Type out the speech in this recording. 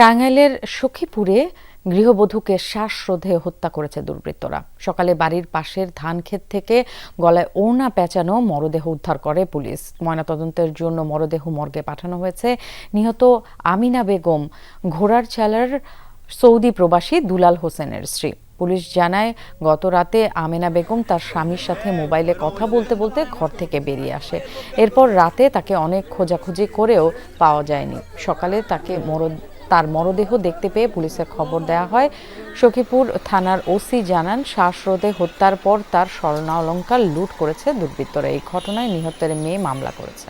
টাঙ্গাইলের সখীপুরে গৃহবধূকে শ্বাসরোধে হত্যা করেছে দুর্বৃত্তরা। সকালে বাড়ির পাশের ধান ক্ষেত থেকে গলায় ওড়না পেঁচানো মরদেহ উদ্ধার করে পুলিশ। ময়নাতদন্তের জন্য মরদেহ মর্গে পাঠানো হয়েছে নিহত আমিনা বেগম, ঘোড়ার চালার সৌদি প্রবাসী দুলাল হোসেনের স্ত্রী। পুলিশ জানায়, গত রাতে আমেনা বেগম তার স্বামীর সাথে মোবাইলে কথা বলতে বলতে ঘর থেকে বেরিয়ে আসে। এরপর রাতে তাকে অনেক খোঁজাখুঁজি করেও পাওয়া যায়নি। সকালে তাকে মর তার মরদেহ দেখতে পেয়ে পুলিশের খবর দেয়া হয়। সখীপুর থানার ওসি জানান, শ্বাসরোধে হত্যার পর তার স্বর্ণালঙ্কার লুট করেছে দুর্বৃত্তরা। এই ঘটনায় নিহতের মেয়ে মামলা করেছে।